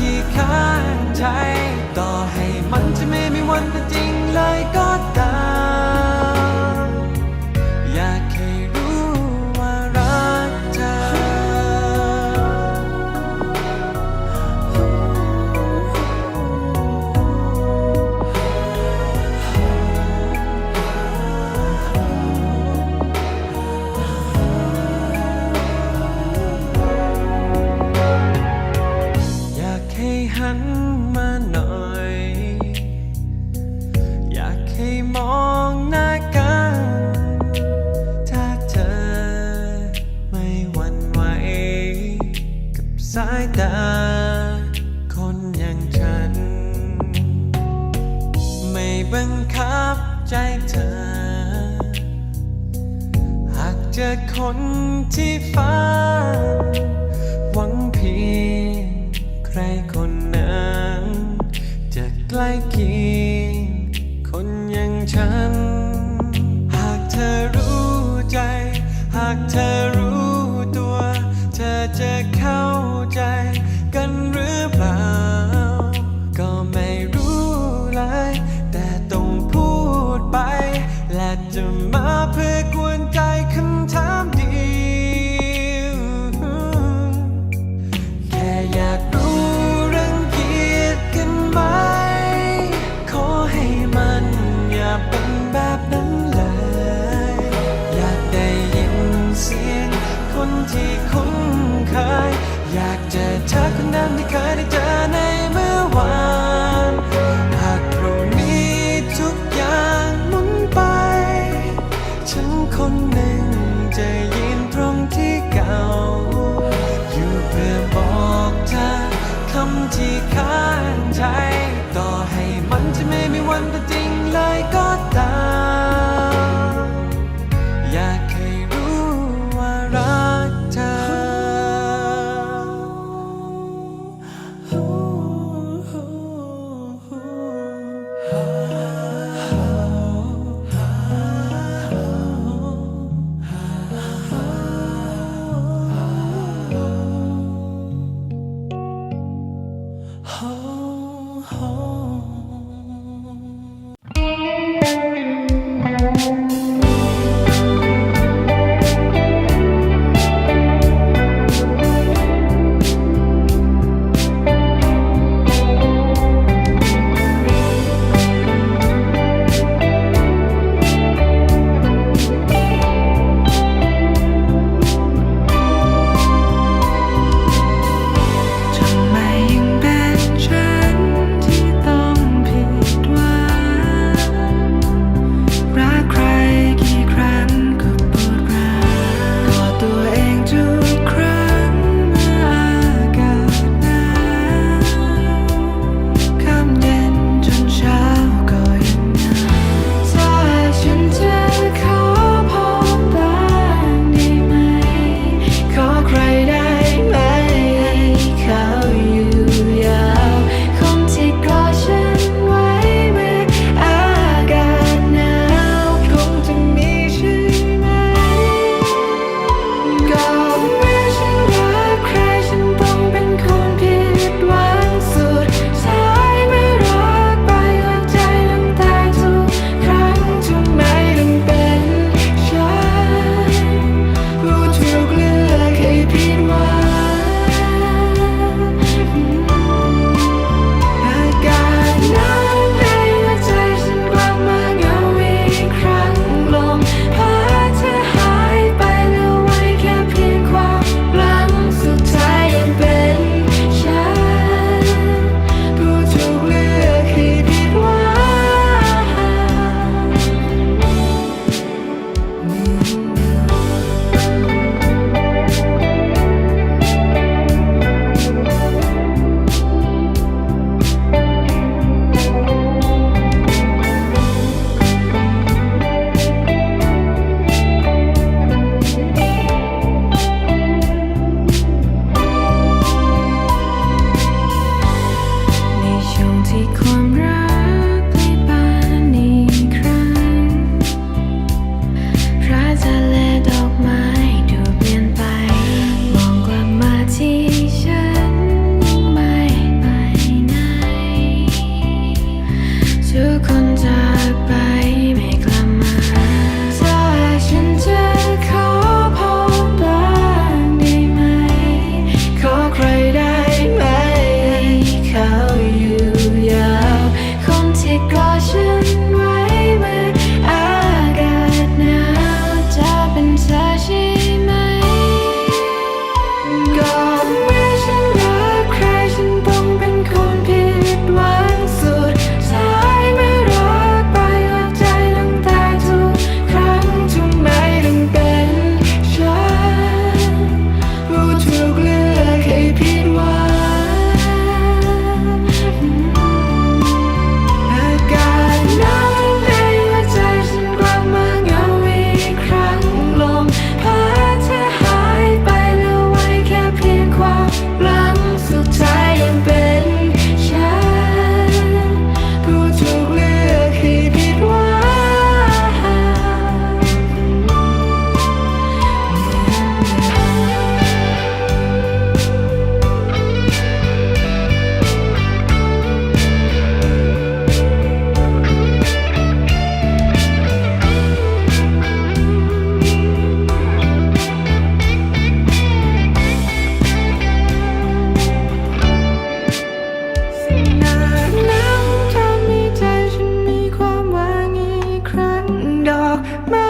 ที่ข้างใจ ต่อให้มันจะไม่มีวันเป็นจริง บังคับใจเธอ หากเจอคนที่ฟ้า หวังเพียงใครคนนั้นจะใกล้เคียงคนอย่างฉัน หากเธอรู้ใจ หากเธอรู้ตัว เธอจะเข้าใจ ที่คุ้นเคย My.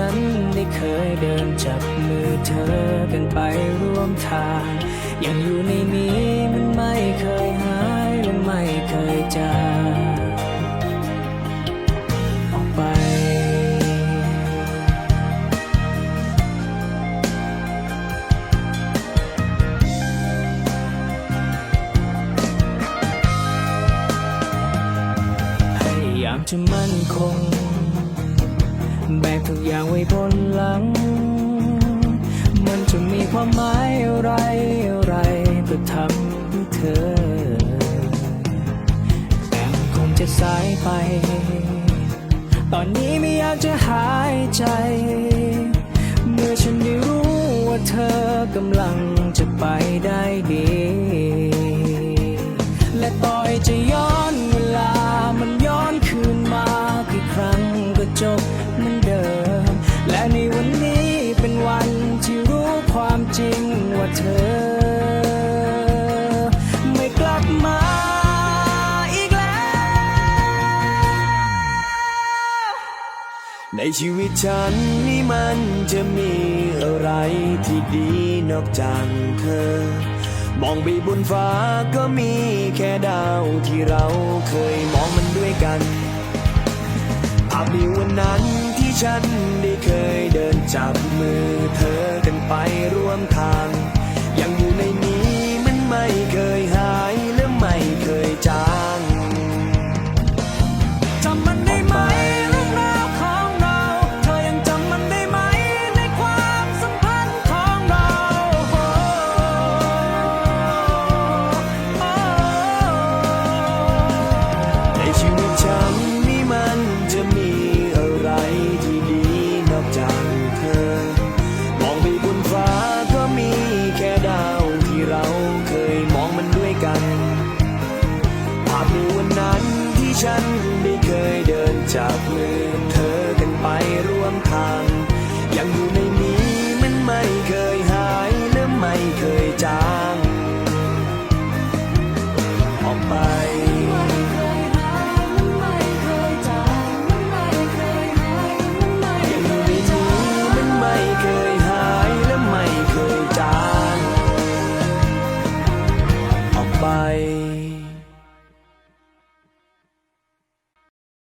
ฉันได้เคยเดินจับมือเธอกันไปร่วมทาง ยังอยู่ในนี้มันไม่เคยหายและไม่เคยจางออกไปพยายามจะมั่นคง อย่างไว้บนหลัง มันจะมีความหมายอะไรอะไรก็ทำให้เธอ แต่มันคงจะสายไป ตอนนี้ไม่อยากจะหายใจ เมื่อฉันได้รู้ว่าเธอกำลังจะไปได้ดี และต่อยจะยอน เธอ ไม่กลับมาอีกแล้ว ในชีวิตฉันนี่มันจะมีอะไรที่ดีนอกจากเธอ มองไปบนฟ้าก็มีแค่ดาวที่เราเคยมองมันด้วยกันภาพในวันนั้นที่ฉันได้เคยเดินจับมือเธอกันไปร่วมทางยัง